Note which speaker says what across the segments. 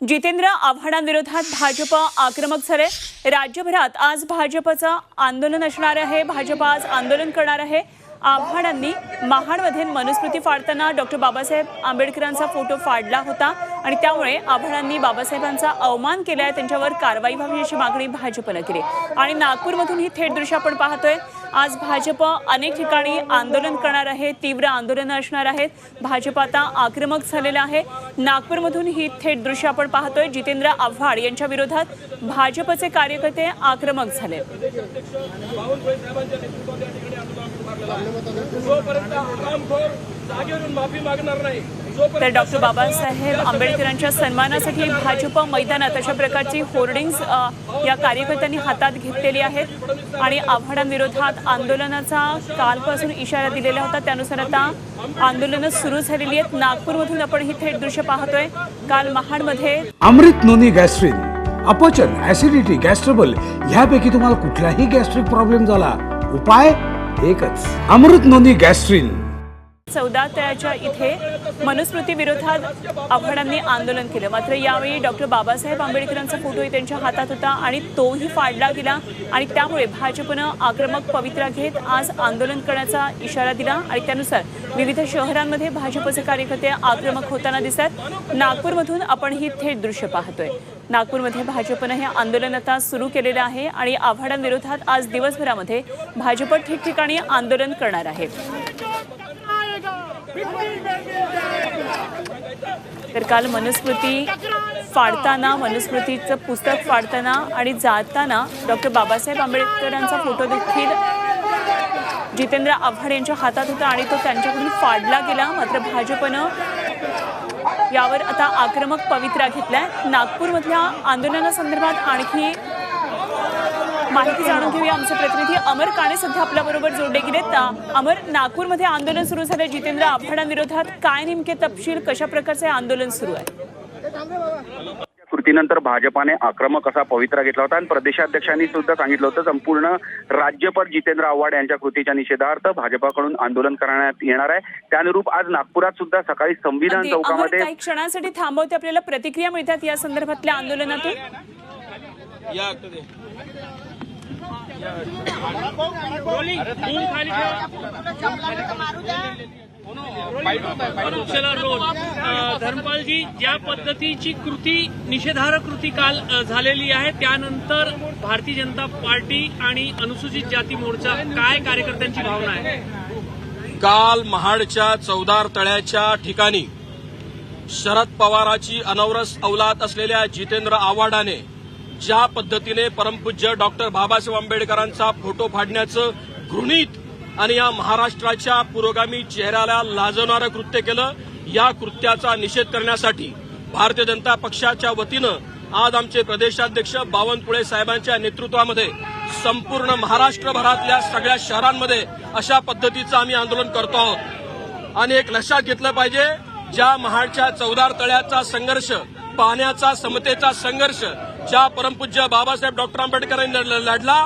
Speaker 1: जितेंद्र आव्हाडांविरोधात भाजप आक्रमक झाले. राज्यभरात आज भाजपचं आंदोलन असणार आहे. भाजप आज आंदोलन करणार आहे. आव्हाडांनी महाडमध्ये मनुस्मृती फाडताना डॉक्टर बाबासाहेब आंबेडकरांचा फोटो फाडला होता. आणि त्यामुळे आव्हाडांनी बाबासाहेबांचा अवमान केलाय त्यांच्यावर कारवाई व्हावी अशी मागणी भाजपनं केली. आणि नागपूरमधून ही थेट दृश्य आपण पाहतोय. आज भाजप अनेक ठिकाणी आंदोलन करणार आहे. तीव्र आंदोलनं असणार आहेत. भाजप आता आक्रमक झालेलं आहे. नागपूरमधून ही थेट दृश्य आपण पाहतोय. जितेंद्र आव्हाड यांच्या विरोधात भाजपचे कार्यकर्ते आक्रमक झाले.
Speaker 2: जागेवरून माफी मागणार नाही
Speaker 1: तर डॉक्टर बाबासाहेब आंबेडकरांच्या सन्मानासाठी भाजप मैदानात अशा प्रकारची होर्डिंग्स या कार्यकर्त्यांनी हातात घेतलेली आहेत. आणि आव्हाडांविरोधात आंदोलनाचा कालपासून इशारा दिलेला होता. त्यानुसार आता आंदोलनं सुरू झालेली आहेत. नागपूरमधून आपण ही थेट दृश्य पाहतोय. काल महाडमध्ये
Speaker 3: अमृत नोनी गॅस्ट्रिन अपचन ऍसिडिटी गॅस्ट्रबल ह्यापैकी तुम्हाला कुठलाही गॅस्ट्रिक प्रॉब्लेम झाला. उपाय एकच अमृत नोनी गॅस्ट्रिन.
Speaker 1: चौदा तळ्याच्या इथे मनुस्मृती विरोधात आव्हाडांनी आंदोलन केलं. मात्र यावेळी डॉक्टर बाबासाहेब आंबेडकरांचा फोटोही त्यांच्या हातात होता आणि तोही फाडला गेला आणि त्यामुळे भाजपनं आक्रमक पवित्रा घेत आज आंदोलन करण्याचा इशारा दिला आणि त्यानुसार विविध शहरांमध्ये भाजपचे कार्यकर्ते आक्रमक होताना दिसत नागपूरमधून आपण ही थेट दृश्य पाहतोय. नागपूरमध्ये भाजपनं हे आंदोलन आता सुरू केलेलं आहे आणि आव्हाडांविरोधात आज दिवसभरामध्ये भाजप ठिकठिकाणी आंदोलन करणार आहे. तर काल मनुस्मृती फाडताना मनुस्मृतीचं पुस्तक फाडताना आणि जाताना डॉक्टर बाबासाहेब आंबेडकरांचा फोटो देखील जितेंद्र आव्हाड यांच्या हातात होता आणि तो त्यांच्याकडून फाडला गेला. मात्र भाजपनं यावर आता आक्रमक पवित्रा घेतलाय. नागपूरमधल्या आंदोलनासंदर्भात आणखी माहिती जाणून घेऊया आमचे प्रतिनिधी. अमर काणे सध्या आपल्या बरोबर जोडले गेलेत. अ, अमर नागपूरमध्ये आंदोलन सुरू झालं जितेंद्र आव्हाडांविरोधात काय नेमके तपशील कशा प्रकारचे आंदोलन सुरू आहे?
Speaker 4: कृतीनंतर भाजपाने आक्रमक असा पवित्रा घेतला होता आणि प्रदेशाध्यक्षांनी सुद्धा सांगितलं होतं संपूर्ण राज्यभर जितेंद्र आव्हाड यांच्या कृतीच्या निषेधार्थ भाजपाकडून आंदोलन करण्यात येणार आहे. त्यानुरूप आज नागपुरात सुद्धा सकाळी संविधान चौकामध्ये
Speaker 1: काही क्षणांसाठी थांबवते आपल्याला प्रतिक्रिया मिळतात या संदर्भातल्या आंदोलनातून?
Speaker 5: धर्मपालजी ज्या पद्धतीची कृती निषेधार्ह कृती काल झालेली आहे त्यानंतर भारतीय जनता पार्टी आणि अनुसूचित जाती मोर्चा काय कार्यकर्त्यांची भावना आहे?
Speaker 6: काल महाडच्या चौदार तळ्याच्या ठिकाणी शरद पवाराची अनवरस औलाद असलेल्या जितेंद्र आव्हाडाने ज्या पद्धतीने परमपूज्य डॉक्टर बाबासाहेब आंबेडकरांचा फोटो फाडण्याचं घृणित आणि या महाराष्ट्राच्या पुरोगामी चेहऱ्याला लाजवणारं कृत्य केलं या कृत्याचा निषेध करण्यासाठी भारतीय जनता पक्षाच्या वतीनं आज आमचे प्रदेशाध्यक्ष बावनकुळे साहेबांच्या नेतृत्वामध्ये संपूर्ण महाराष्ट्रभरातल्या सगळ्या शहरांमध्ये अशा पद्धतीचं आम्ही आंदोलन करतो आहोत. आणि एक लक्षात घेतलं पाहिजे ज्या महाडच्या चौदार तळ्याचा संघर्ष पाण्याचा समतेचा संघर्ष ज्या परमपूज्य बाबासाहेब डॉक्टर आंबेडकरांनी लढला.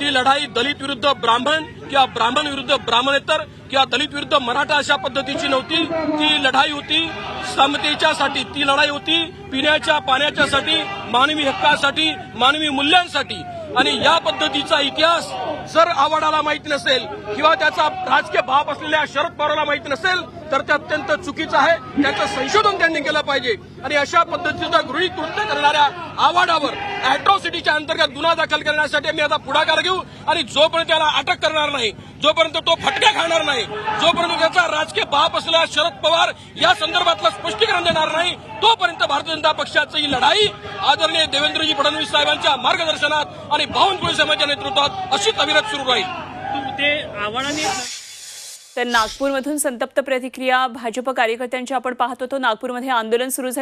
Speaker 6: ती लढाई दलित विरुद्ध ब्राह्मण किंवा ब्राह्मण विरुद्ध ब्राह्मणेतर किंवा दलित विरुद्ध मराठा अशा पद्धतीची नव्हती. ती लढाई होती. समतेच्यासाठी ती लढाई होती. पिण्याच्या पाण्याच्यासाठी मानवी हक्कासाठी मानवी मूल्यांसाठी. आणि या पद्धतीचा इतिहास जर आवाडाला माहीत नसेल किंवा त्याचा राजकीय भाव असलेल्या शरद पवारला माहीत नसेल तर ते अत्यंत चुकीचं आहे. त्याचं संशोधन त्यांनी केलं पाहिजे. आणि अशा पद्धतीचा गृहित कृत्य करणाऱ्या आवाडावर अॅट्रॉसिटीच्या अंतर्गत गुन्हा दाखल करण्यासाठी आम्ही आता पुढाकार घेऊ. आणि जोपर्यंत त्याला अटक करणार नाही जोपर्यंत तो फटका खाणार नाही जोपर्यंत त्याचा राजकीय बाप असलेला शरद पवार या संदर्भातलं स्पष्टीकरण देणार नाही तोपर्यंत भारतीय जनता पक्षाची ही लढाई आदरणीय देवेंद्रजी फडणवीस साहेबांच्या मार्गदर्शनात आणि बावनकुळे साहेबांच्या नेतृत्वात अशीच अविरत सुरू राहील.
Speaker 5: तू ते आव्हाडांनी
Speaker 1: तर नागपूरमधून संतप्त प्रतिक्रिया भाजप कार्यकर्त्यांची आपण पाहत होतो. नागपूरमध्ये आंदोलन सुरू झालं.